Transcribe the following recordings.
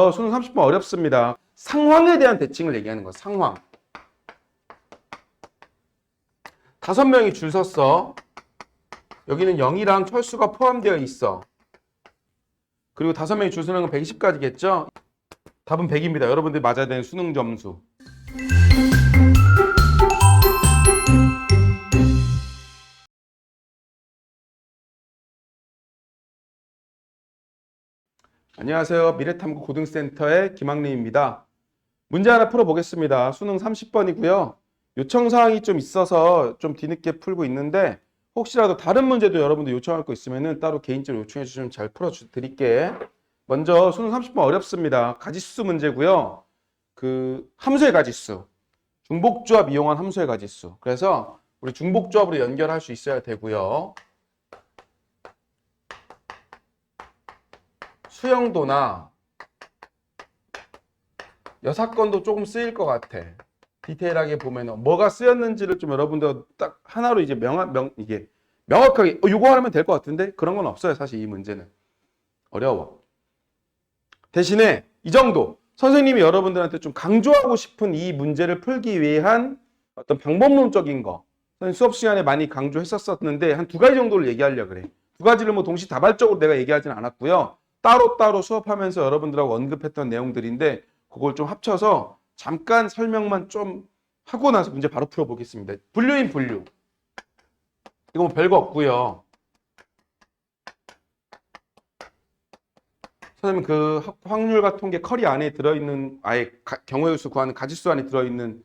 어, 수능 30번 어렵습니다. 상황에 대한 대칭을 얘기하는 거, 상황. 다섯 명이 줄 섰어. 여기는 0이랑 철수가 포함되어 있어. 그리고 다섯 명이 줄 서는 건 120까지겠죠? 답은 100입니다. 여러분들이 맞아야 되는 수능 점수. 안녕하세요. 미래탐구 고등센터의 김학림입니다. 문제 하나 풀어보겠습니다. 수능 30번이고요. 요청사항이 좀 있어서 좀 뒤늦게 풀고 있는데 혹시라도 다른 문제도 여러분들 요청할 거 있으면 따로 개인적으로 요청해 주시면 잘 풀어드릴게. 먼저 수능 30번 어렵습니다. 가지수 문제고요. 그 함수의 가지수. 중복조합 이용한 함수의 가지수. 그래서 우리 중복조합으로 연결할 수 있어야 되고요. 수영도나 여사건도 조금 쓰일 것 같아. 디테일하게 보면은 뭐가 쓰였는지를 좀 여러분들 딱 하나로 이제 명확 명 이게 명확하게 어, 요거 하면 될 것 같은데 그런 건 없어요. 사실 이 문제는 어려워. 대신에 이 정도 선생님이 여러분들한테 좀 강조하고 싶은 이 문제를 풀기 위한 어떤 방법론적인 거 수업 시간에 많이 강조했었었는데 한 두 가지 정도를 얘기하려 그래. 두 가지를 뭐 동시다발적으로 내가 얘기하지는 않았고요. 따로따로 수업하면서 여러분들하고 언급했던 내용들인데 그걸 좀 합쳐서 잠깐 설명만 좀 하고 나서 문제 바로 풀어보겠습니다. 분류인 분류. 이거 뭐 별거 없고요. 선생님 그 확- 확률과 통계 커리 안에 들어있는 아예 가- 경우의 수 구하는 가지수 안에 들어있는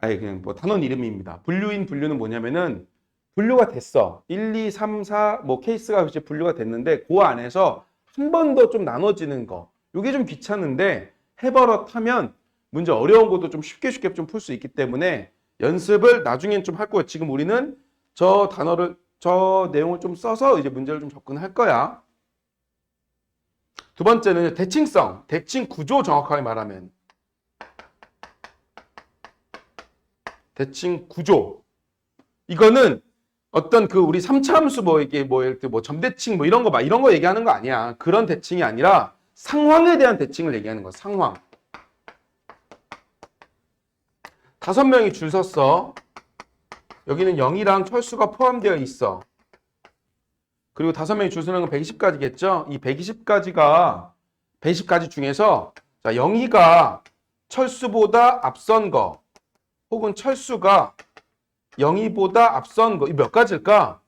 아예 그냥 뭐 단원 이름입니다. 분류인 분류는 뭐냐면은 분류가 됐어. 1, 2, 3, 4 뭐 케이스가 이제 분류가 됐는데 그 안에서 한 번 더 좀 나눠지는 거. 이게 좀 귀찮은데 해버릇 하면 문제 어려운 것도 좀 쉽게 쉽게 좀 풀 수 있기 때문에 연습을 나중엔 좀 할 거예요. 지금 우리는 저 단어를 저 내용을 좀 써서 이제 문제를 좀 접근할 거야. 두 번째는 대칭성, 대칭 구조 정확하게 말하면 대칭 구조. 이거는 어떤 그 우리 3차 함수 뭐 이게 뭐 예를 들어 뭐 점대칭 뭐 이런 거 봐. 이런 거 얘기하는 거 아니야. 그런 대칭이 아니라 상황에 대한 대칭을 얘기하는 거. 상황. 다섯 명이 줄 섰어. 여기는 0이랑 철수가 포함되어 있어. 그리고 다섯 명이 줄 서는 건 120까지겠죠? 이 120까지가 120까지 중에서 자, 0이가 철수보다 앞선 거 혹은 철수가 0이보다 앞선 거 이 몇 가지일까?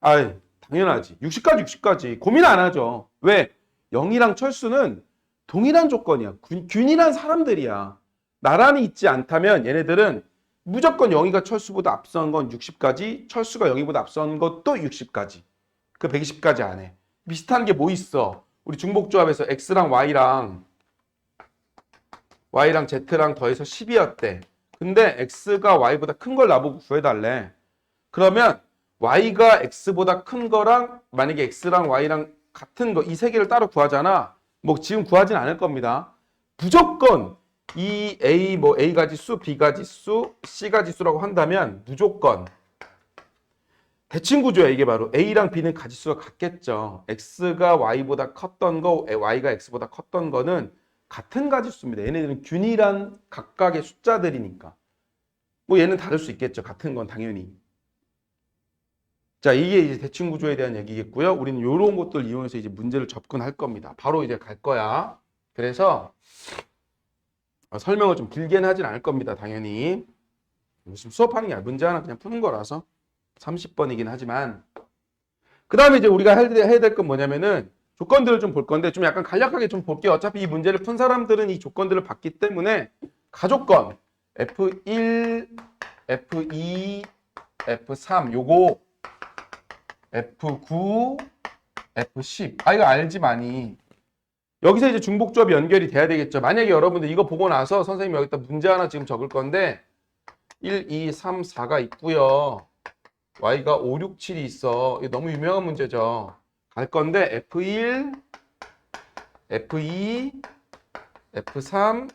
아이, 당연하지. 60까지 60까지 고민 안 하죠. 왜? 0이랑 철수는 동일한 조건이야. 균, 균일한 사람들이야. 나란히 있지 않다면 얘네들은 무조건 0이가 철수보다 앞선 건 60까지, 철수가 0이보다 앞선 것도 60까지. 그 120까지 안 해. 비슷한 게 뭐 있어? 우리 중복조합에서 x랑 y랑 y랑 z랑 더해서 10이었대. 근데 x가 y보다 큰 걸 나보고 구해달래. 그러면 y가 x보다 큰 거랑 만약에 x랑 y랑 같은 거 이 세 개를 따로 구하잖아. 뭐 지금 구하진 않을 겁니다. 무조건 이 a 뭐 a 가지수, b 가지수, c 가지수라고 한다면 무조건 대칭 구조야 이게 바로 a랑 b는 가지수가 같겠죠. x가 y보다 컸던 거, y가 x보다 컸던 거는 같은 가지수입니다. 얘네들은 균일한 각각의 숫자들이니까. 뭐 얘는 다를 수 있겠죠. 같은 건 당연히. 자, 이게 이제 대칭 구조에 대한 얘기겠고요. 우리는 이런 것들 이용해서 이제 문제를 접근할 겁니다. 바로 이제 갈 거야. 그래서 어, 설명을 좀 길게는 하진 않을 겁니다. 당연히. 지금 수업하는 게 아니라 문제 하나 그냥 푸는 거라서 30번이긴 하지만 그 다음에 이제 우리가 해야 될 건 뭐냐면은 조건들을 좀 볼 건데 좀 약간 간략하게 좀 볼게요. 어차피 이 문제를 푼 사람들은 이 조건들을 봤기 때문에 가조건 F1, F2, F3 요거 F9, F10 아 이거 알지 많이 여기서 이제 중복조합이 연결이 돼야 되겠죠. 만약에 여러분들 이거 보고 나서 선생님이 여기다 문제 하나 지금 적을 건데 1, 2, 3, 4가 있고요. y가 5, 6, 7이 있어. 이거 너무 유명한 문제죠. 갈 건데 F1, F2, F3,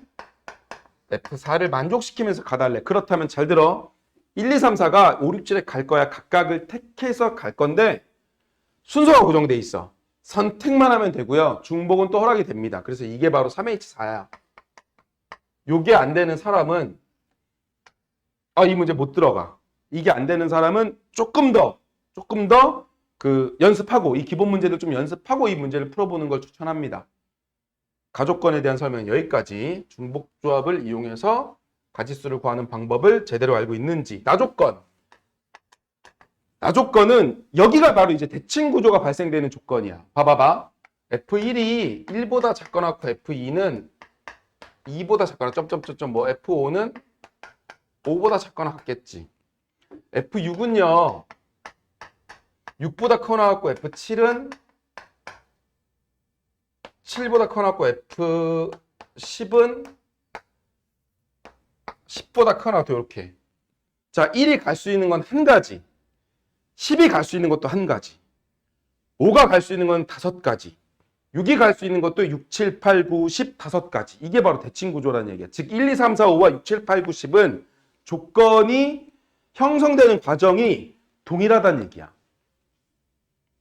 F4를 만족시키면서 가달래. 그렇다면 잘 들어. 1, 2, 3, 4가 5, 6, 7에 갈 거야. 각각을 택해서 갈 건데 순서가 고정돼 있어. 선택만 하면 되고요. 중복은 또 허락이 됩니다. 그래서 이게 바로 3H4야. 요게 안 되는 사람은 아, 이 문제 못 들어가. 이게 안 되는 사람은 조금 더 조금 더 그 연습하고 이 기본 문제들 좀 연습하고 이 문제를 풀어보는 걸 추천합니다. 가족권에 대한 설명은 여기까지. 중복 조합을 이용해서 가지수를 구하는 방법을 제대로 알고 있는지. 나조건. 나조건은 여기가 바로 이제 대칭 구조가 발생되는 조건이야. 봐봐봐. F1이 1보다 작거나 같고 F2는 2보다 작거나 점점점점 뭐 F5는 5보다 작거나 같겠지. F6은요. 6보다 커나 갖고 F7은 7보다 커나 갖고 F10은 10보다 커나 갖고 이렇게. 자, 1이 갈 수 있는 건 한 가지. 10이 갈 수 있는 것도 한 가지. 5가 갈 수 있는 건 다섯 가지. 6이 갈 수 있는 것도 6, 7, 8, 9, 10 다섯 가지. 이게 바로 대칭 구조라는 얘기야. 즉 1, 2, 3, 4, 5와 6, 7, 8, 9, 10은 조건이 형성되는 과정이 동일하다는 얘기야.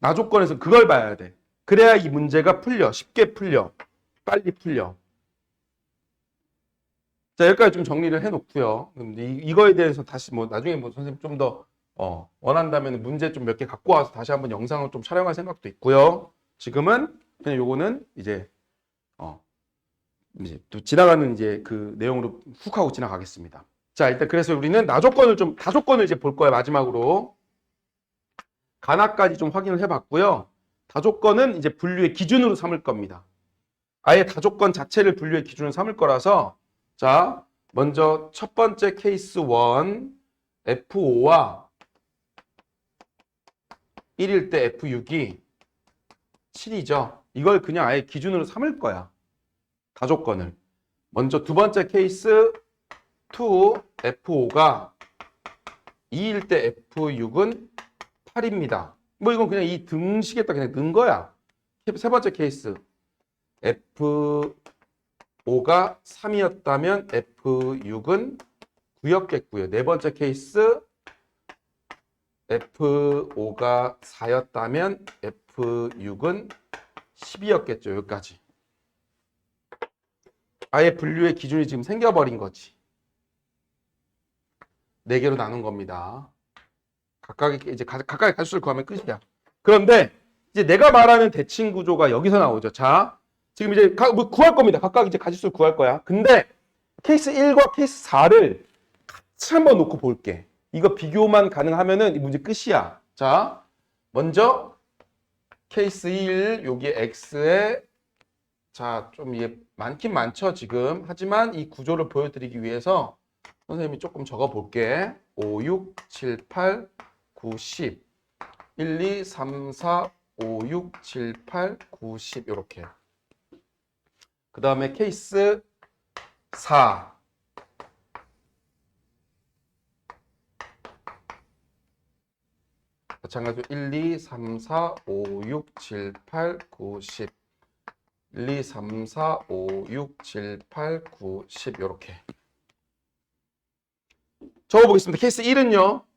나 조건에서 그걸 봐야 돼. 그래야 이 문제가 풀려. 쉽게 풀려. 빨리 풀려. 자, 여기까지 좀 정리를 해 놓고요. 그럼 이, 이거에 대해서 다시 뭐 나중에 뭐 선생님 좀더 어, 원한다면 문제 좀 몇 개 갖고 와서 다시 한번 영상을 좀 촬영할 생각도 있고요. 지금은 그냥 요거는 이제 어 이제 또 지나가는 이제 그 내용으로 훅 하고 지나가겠습니다. 자, 일단 그래서 우리는 나조건을 좀 다조건을 이제 볼 거예요. 마지막으로 간화까지 좀 확인을 해봤고요. 다조건은 이제 분류의 기준으로 삼을 겁니다. 아예 다조건 자체를 분류의 기준으로 삼을 거라서 자, 먼저 첫 번째 케이스 1 F5와 1일 때 F6이 7이죠. 이걸 그냥 아예 기준으로 삼을 거야. 다조건을. 먼저 두 번째 케이스 2 F5가 2일 때 F6은 8입니다. 뭐 이건 그냥 이 등식에다 그냥 넣은 거야. 세 번째 케이스 F5가 3이었다면 F6은 9였겠고요. 네 번째 케이스 F5가 4였다면 F6은 10이었겠죠. 여기까지. 아예 분류의 기준이 지금 생겨버린 거지. 네 개로 나눈 겁니다. 각각의 이제 가- 각각의 가수를 구하면 끝이야. 그런데 이제 내가 말하는 대칭 구조가 여기서 나오죠. 자, 지금 이제 가- 뭐 구할 겁니다. 각각 이제 가지수를 구할 거야. 근데 케이스 1과 케이스 4를 같이 한번 놓고 볼게. 이거 비교만 가능하면은 이 문제 끝이야. 자, 먼저 케이스 1 여기 x에 자, 좀 이게 많긴 많죠, 지금. 하지만 이 구조를 보여드리기 위해서 선생님이 조금 적어 볼게. 5, 6, 7, 8, 9, 10. 1, 2, 3, 4, 5, 6, 7, 8, 9, 10 이렇게. 그 다음에 케이스 4. 마찬가지로 1, 2, 3, 4, 5, 6, 7, 8, 9, 10. 1, 2, 3, 4, 5, 6, 7, 8, 9, 10 이렇게 적어보겠습니다. 케이스 1은요.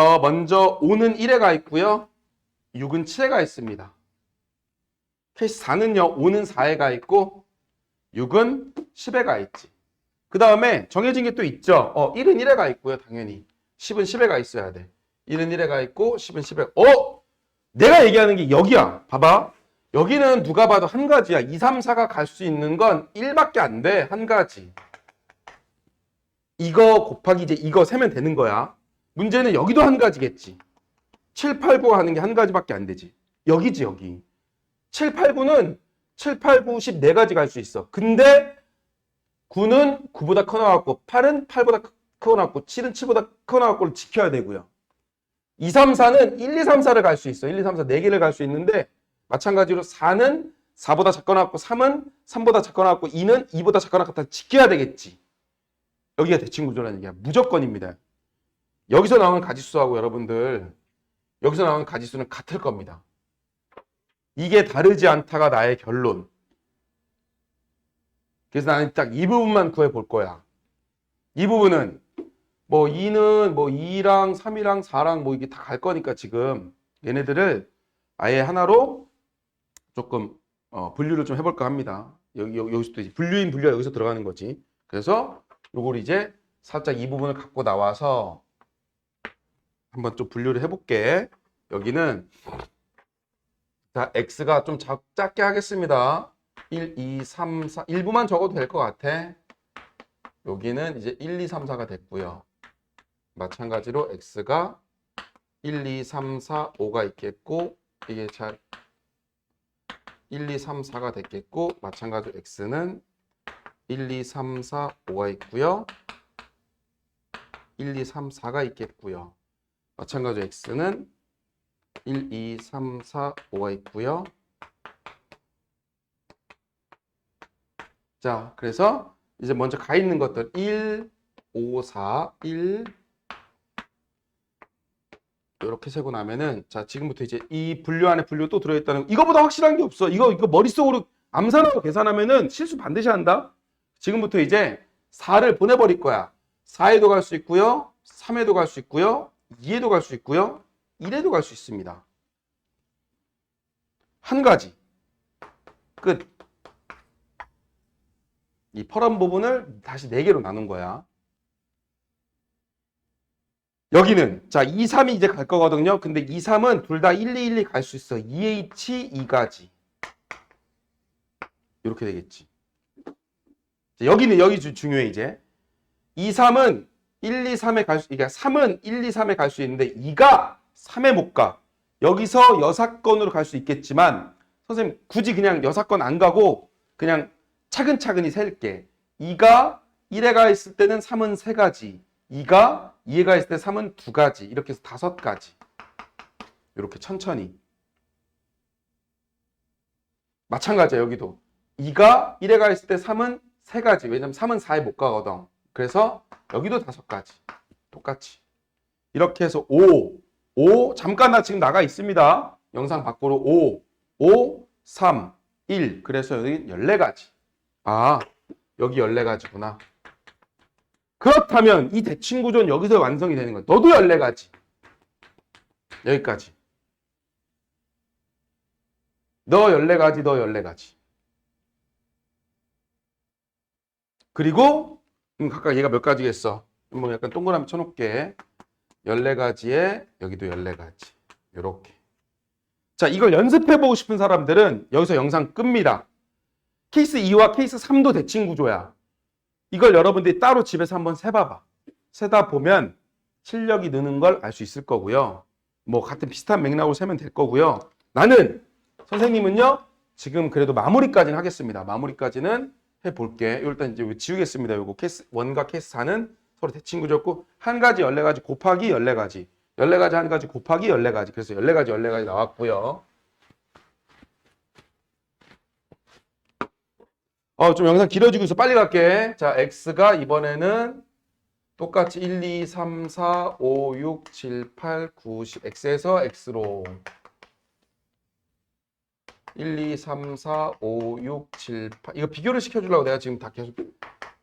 어, 먼저 5는 1에 가 있고요. 6은 7에 가 있습니다. 케이스 4는요. 5는 4에 가 있고 6은 10에 가 있지. 그 다음에 정해진 게 또 있죠. 어, 1은 1에 가 있고요. 당연히. 10은 10에 가 있어야 돼. 1은 1에 가 있고 10은 10에 어? 내가 얘기하는 게 여기야. 봐봐. 여기는 누가 봐도 한 가지야. 2, 3, 4가 갈 수 있는 건 1밖에 안 돼. 한 가지. 이거 곱하기 이제 이거 세면 되는 거야. 문제는 여기도 한 가지겠지. 7, 8, 9 하는 게 한 가지밖에 안 되지. 여기지, 여기. 7, 8, 9는 7, 8, 9, 10네 가지 갈 수 있어. 근데 9는 9보다 커 나왔고 8은 8보다 커 나왔고 7은 7보다 커 나왔고를 지켜야 되고요. 2, 3, 4는 1, 2, 3, 4를 갈 수 있어. 1, 2, 3, 4네 개를 갈 수 있는데 마찬가지로 4는 4보다 작거나 같고 3은 3보다 작거나 같고 2는 2보다 작거나 같다 지켜야 되겠지. 여기가 대칭 구조라는 얘기야. 무조건입니다. 여기서 나오는 가지수하고 여러분들 여기서 나오는 가지수는 같을 겁니다. 이게 다르지 않다가 나의 결론. 그래서 나는 딱 이 부분만 구해 볼 거야. 이 부분은 뭐 2는 뭐 2랑 3이랑 4랑 뭐 이게 다 갈 거니까 지금 얘네들을 아예 하나로 조금 어, 분류를 좀 해볼까 합니다. 여기, 여기 여기서 또 이제 분류인 분류가 여기서 들어가는 거지. 그래서 요걸 이제 살짝 이 부분을 갖고 나와서 한번 좀 분류를 해볼게. 여기는 자 x가 좀 작, 작게 하겠습니다. 1, 2, 3, 4 일부만 적어도 될 것 같아. 여기는 이제 1, 2, 3, 4가 됐고요. 마찬가지로 x가 1, 2, 3, 4, 5가 있겠고 이게 잘 1, 2, 3, 4가 됐겠고 마찬가지로 x는 1, 2, 3, 4, 5가 있고요. 1, 2, 3, 4가 있겠고요. 마찬가지로 x는 1, 2, 3, 4, 5가 있고요. 자, 그래서 이제 먼저 가 있는 것들 1, 5, 4, 1 이렇게 세고 나면은 자 지금부터 이제 이 분류 안에 분류 또 들어있다는 거. 이거보다 확실한 게 없어. 이거 이거 머릿속으로 암산하고 계산하면은 실수 반드시 한다. 지금부터 이제 4를 보내버릴 거야. 4에도 갈 수 있고요. 3에도 갈 수 있고요. 2에도 갈 수 있고요. 1에도 갈 수 있습니다. 한 가지. 끝. 이 펄한 부분을 다시 4개로 나눈 거야. 여기는 자 2, 3이 이제 갈 거거든요. 근데 2, 3은 둘 다 1, 2, 1, 2 갈 수 있어. 2H 2가지. 이렇게 되겠지. 자, 여기는 여기 주- 중요해 이제. 2, 3은 1, 2, 3에 갈 수, 그러니까 3은 1, 2, 3에 갈 수 있는데 2가 3에 못 가. 여기서 여사건으로 갈 수 있겠지만 선생님 굳이 그냥 여사건 안 가고 그냥 차근차근히 셀게. 2가 1에 가 있을 때는 3은 3가지. 2가 2에 가 있을 때 3은 2가지. 이렇게 해서 5가지. 이렇게 천천히. 마찬가지야 여기도. 2가 1에 가 있을 때 3은 3가지. 왜냐면 3은 4에 못 가거든. 그래서 여기도 5가지. 똑같이. 이렇게 해서 5, 5, 잠깐 나 지금 나가 있습니다. 영상 밖으로 5, 5, 3, 1. 그래서 여기 14가지. 아, 여기 14가지구나. 그렇다면 이 대칭 구조는 여기서 완성이 되는 거야. 너도 14가지. 여기까지. 너 14가지, 너 14가지. 그리고 음, 각각 얘가 몇 가지겠어? 뭐 약간 동그라미 쳐놓을게. 14가지에 여기도 14가지. 요렇게. 자, 이걸 연습해보고 싶은 사람들은 여기서 영상 끕니다. 케이스 2와 케이스 3도 대칭 구조야. 이걸 여러분들이 따로 집에서 한번 세봐봐. 세다 보면 실력이 느는 걸 알 수 있을 거고요. 뭐 같은 비슷한 맥락으로 세면 될 거고요. 나는 선생님은요. 지금 그래도 마무리까지는 하겠습니다. 마무리까지는 해볼게. 일단 이제 지우겠습니다. 요거 케이스 1과 케이스 4는 서로 대칭 구조였고 한 가지 14가지 곱하기 14가지 14가지 한 가지 곱하기 14가지 그래서 14가지 14가지 나왔고요. 어, 좀 영상 길어지고 있어. 빨리 갈게. 자, x가 이번에는 똑같이 1, 2, 3, 4, 5, 6, 7, 8, 9, 10. x에서 x로 1, 2, 3, 4, 5, 6, 7, 8. 이거 비교를 시켜주려고 내가 지금 다 계속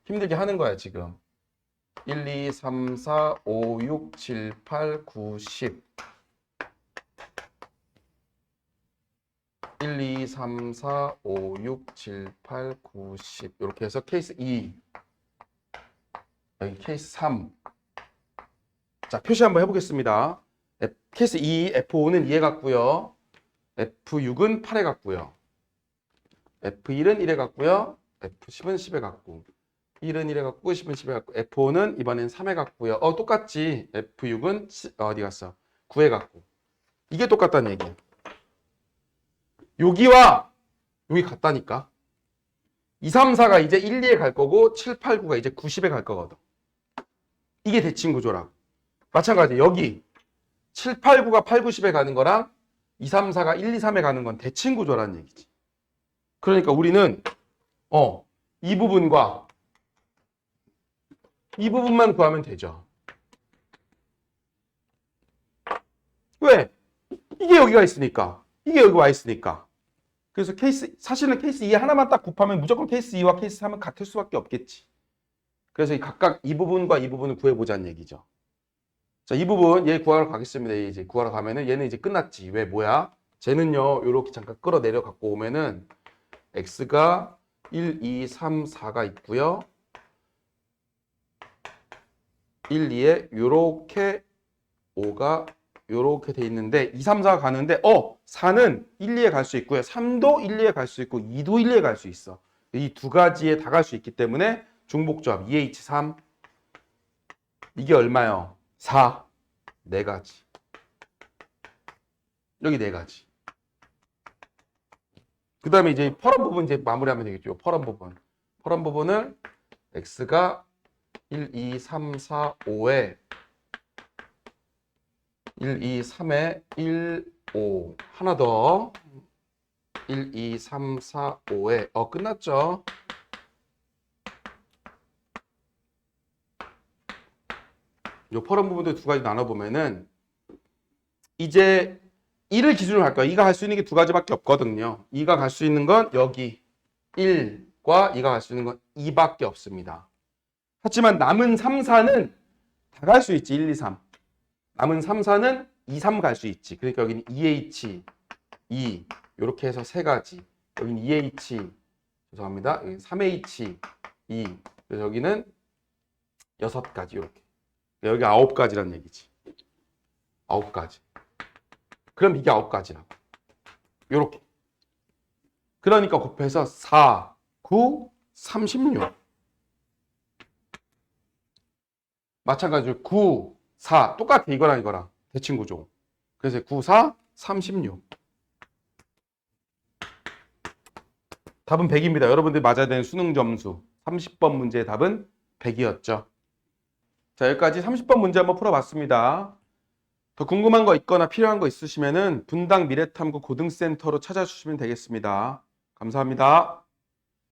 힘들게 하는 거야, 지금. 1, 2, 3, 4, 5, 6, 7, 8, 9, 10. 1, 2, 3, 4, 5, 6, 7, 8, 9, 10. 이렇게 해서 케이스 2. 여기 케이스 3. 자, 표시 한번 해보겠습니다. 케이스 2, F5는 2에 갔고요. F6은 8에 갔고요. F1은 1에 갔고요. F10은 10에 갔고. 1은 1에 갔고 10은 10에 갔고 F5는 이번엔 3에 갔고요. 어 똑같지. F6은 시- 어, 어디 갔어? 9에 갔고. 이게 똑같다는 얘기야. 여기와 여기 같다니까. 2, 3, 4가 이제 1, 2에 갈 거고 7, 8, 9가 이제 90에 갈 거거든. 이게 대칭 구조라. 마찬가지 여기 7, 8, 9가 8, 90에 가는 거랑 2, 3, 4가 1, 2, 3에 가는 건 대칭 구조라는 얘기지. 그러니까 우리는 어, 이 부분과 이 부분만 구하면 되죠. 왜? 이게 여기가 있으니까. 이게 여기 와 있으니까. 그래서 케이스, 사실은 케이스 2 하나만 딱 곱하면 무조건 케이스 2와 케이스 3은 같을 수밖에 없겠지. 그래서 이 각각 이 부분과 이 부분을 구해보자는 얘기죠. 자, 이 부분 얘 구하러 가겠습니다. 얘 이제 구하러 가면은 얘는 이제 끝났지. 왜 뭐야? 쟤는요, 요렇게 잠깐 끌어내려 갖고 오면은 x가 1, 2, 3, 4가 있고요. 1, 2에 요렇게 5가 요렇게 돼 있는데 2, 3, 4가 가는데 어, 4는 1, 2에 갈 수 있고요. 3도 1, 2에 갈 수 있고 2도 1, 2에 갈 수 있어. 이 두 가지에 다 갈 수 있기 때문에 중복조합 2H3 이게 얼마요? 4. 네 가지. 여기 네 가지. 그 다음에 이제 펄한 부분 이제 마무리하면 되겠죠. 펄한 부분. 펄한 부분을 x가 1, 2, 3, 4, 5에 1, 2, 3에 1, 5. 하나 더. 1, 2, 3, 4, 5에 어 끝났죠. 요 펄한 부분들 두 가지 나눠 보면은 이제 1을 기준으로 할 거야. 2가 갈 수 있는 게 두 가지밖에 없거든요. 2가 갈 수 있는 건 여기 1과 2가 갈 수 있는 건 2밖에 없습니다. 하지만 남은 3, 4는 다 갈 수 있지. 1, 2, 3. 남은 3, 4는 2, 3 갈 수 있지. 그러니까 여기는 2H, 2 이렇게 해서 세 가지. 여기는 2H, 죄송합니다. 여기 3H, 2. 그래서 여기는 여섯 가지 이렇게. 여기 아홉 가지란 얘기지. 아홉 가지. 그럼 이게 아홉 가지라고. 요렇게. 그러니까 곱해서 4, 9, 36. 마찬가지로 9, 4. 똑같아. 이거랑 이거랑. 대칭 구조. 그래서 9, 4, 36. 답은 100입니다. 여러분들이 맞아야 되는 수능 점수. 30번 문제의 답은 100이었죠. 자, 여기까지 30번 문제 한번 풀어봤습니다. 더 궁금한 거 있거나 필요한 거 있으시면은 분당 미래탐구 고등센터로 찾아주시면 되겠습니다. 감사합니다.